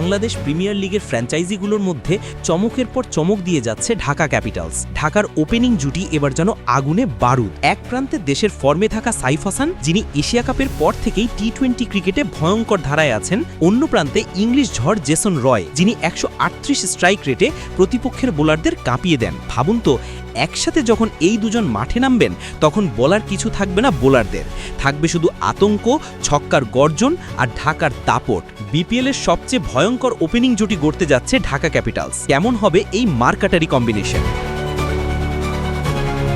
Bangladesh premier লিগের ফ্র্যাঞ্চাইজিগুলোর মধ্যে চমকের পর চমক দিয়ে যাচ্ছে ঢাকা ক্যাপিটালস। ঢাকার ওপেনিং জুটি এবার যেন আগুনে বারুদ। এক প্রান্তে দেশের ফর্মে থাকা সাইফ হাসান, যিনি এশিয়া কাপের পর থেকেই টি টোয়েন্টি ক্রিকেটে ভয়ঙ্কর ধারায় আছেন। অন্য প্রান্তে ইংলিশ ঝড় জেসন রয়, যিনি একশো আটত্রিশ স্ট্রাইক রেটে প্রতিপক্ষের বোলারদের কাঁপিয়ে দেন। ভাবুন তো একসাথে যখন এই দুজন মাঠে নামবেন, তখন বলার কিছু থাকবে না বোলারদের। থাকবে শুধু আতঙ্ক, ছক্কার গর্জন আর ঢাকার দাপট। বিপিএলের সবচেয়ে ভয়ঙ্কর ওপেনিং জুটি গড়তে যাচ্ছে ঢাকা ক্যাপিটালস। কেমন হবে এই মার্কাটারি কম্বিনেশন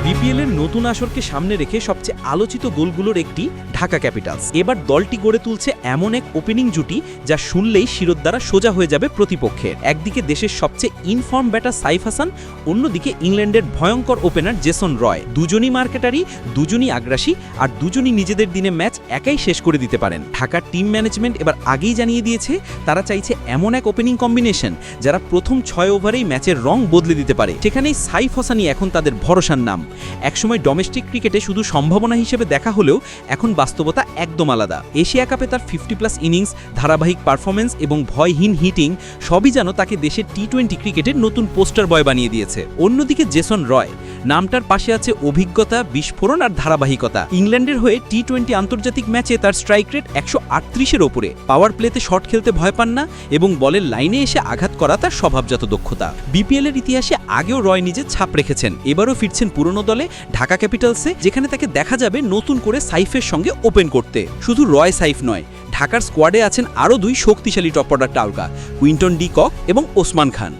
বিপিএলের নতুন আসরকে সামনে রেখে সবচেয়ে আলোচিত গোলগুলোর একটি ঢাকা ক্যাপিটালস। এবার দলটি গড়ে তুলছে এমন এক ওপেনিং জুটি যা শুনলেই শিরোদ দ্বারা সোজা হয়ে যাবে প্রতিপক্ষের। একদিকে দেশের সবচেয়ে ইনফর্ম ব্যাটার সাইফ হাসান, অন্যদিকে ইংল্যান্ডের ভয়ঙ্কর ওপেনার জেসন রয়। দুজনই মার্কেটারি, দুজনই আগ্রাসী, আর দুজনই নিজেদের দিনে ম্যাচ একাই শেষ করে দিতে পারেন। ঢাকার টিম ম্যানেজমেন্ট এবার আগেই জানিয়ে দিয়েছে, তারা চাইছে এমন এক ওপেনিং কম্বিনেশন যারা প্রথম ছয় ওভারেই ম্যাচের রং বদলে দিতে পারে। সেখানেই সাইফ হাসানই এখন তাদের ভরসার নাম। একসময় ডোমেস্টিক ক্রিকেটে শুধু সম্ভাবনা হিসেবে দেখা হলেও এখন বাস্তবতা একদম আলাদা। এশিয়া কাপে তার ফিফটি প্লাস ইনিংস ধারাবাহিক পারফরমেন্স এবং ভয়হীন হিটিং সবই যেন তাকে দেশের টি টোয়েন্টি ক্রিকেটের নতুন পোস্টার বয় বানিয়ে দিয়েছে। অন্যদিকে জেসন রয় নামটার পাশে আছে অভিজ্ঞতা, বিস্ফোরণ আর ধারাবাহিকতা। ইংল্যান্ডের হয়ে টি টোয়েন্টি আন্তর্জাতিক ম্যাচে তার স্ট্রাইক রেট একশো আটত্রিশের ওপরে। পাওয়ার প্লেতে শট খেলতে ভয় পান না এবং বলের লাইনে এসে আঘাত করা তার স্বভাবজাত দক্ষতা। বিপিএল এর ইতিহাসে আগেও রয় নিজে ছাপ রেখেছেন। এবারও ফিরছেন পুরনো দলে ঢাকা ক্যাপিটালসে, যেখানে তাকে দেখা যাবে নতুন করে সাইফের সঙ্গে ওপেন করতে। শুধু রয় সাইফ নয়, ঢাকার স্কোয়াডে আছেন আরও দুই শক্তিশালী টপ অর্ডার টালকা কুইন্টন ডি কক এবং ওসমান খান।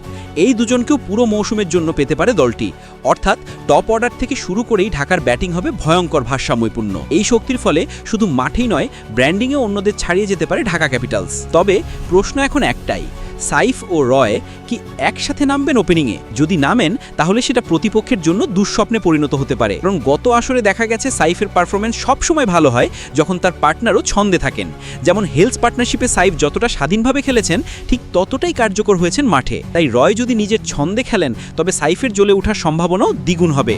এই দুজনকেও পুরো মৌসুমের জন্য পেতে পারে দলটি। অর্থাৎ টপ অর্ডার থেকে শুরু করেই ঢাকার ব্যাটিং হবে ভয়ঙ্কর ভারসাম্যপূর্ণ। এই শক্তির ফলে শুধু মাঠেই নয় ব্র্যান্ডিংয়ে অন্যদের ছাড়িয়ে যেতে পারে ঢাকা ক্যাপিটালস। তবে প্রশ্ন এখন একটাই সাইফ ও রয় কি একসাথে নামবেন ওপেনিংয়ে যদি নামেন, তাহলে সেটা প্রতিপক্ষের জন্য দুঃস্বপ্নে পরিণত হতে পারে। কারণ গত আসরে দেখা গেছে সাইফের পারফরমেন্স সবসময় ভালো হয় যখন তার পার্টনারও ছন্দে থাকেন। যেমন হেলস পার্টনারশিপে সাইফ যতটা স্বাধীনভাবে খেলেছেন, ঠিক ততটাই কার্যকর হয়েছেন মাঠে। তাই রয় যদি নিজের ছন্দে খেলেন, তবে সাইফের জ্বলে ওঠার সম্ভাবনাও দ্বিগুণ হবে।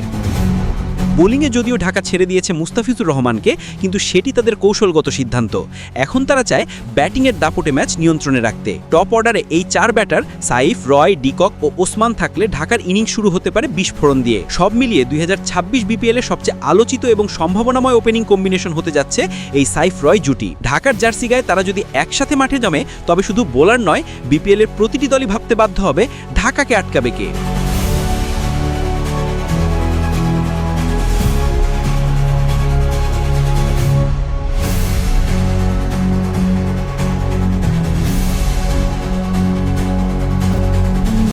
বোলিংয়ে যদিও ঢাকা ছেড়ে দিয়েছে মুস্তাফিজুর রহমানকে, কিন্তু সেটি তাদের কৌশলগত সিদ্ধান্ত। এখন তারা চায় ব্যাটিংয়ের দাপটে ম্যাচ নিয়ন্ত্রণে রাখতে। টপ অর্ডারে এই চার batter, Saif, Roy, de Kock ও ওসমান থাকলে ঢাকার ইনিংস শুরু হতে পারে বিস্ফোরণ দিয়ে। সব মিলিয়ে দুই বিপিএলের সবচেয়ে আলোচিত এবং সম্ভাবনাময় ওপেনিং কম্বিনেশন হতে যাচ্ছে এই সাইফ রয় জুটি। ঢাকার জার্সি গায়ে তারা যদি একসাথে মাঠে জমে, তবে শুধু বোলার নয় বিপিএলের প্রতিটি দলই ভাবতে বাধ্য হবে ঢাকাকে আটকাবে কে।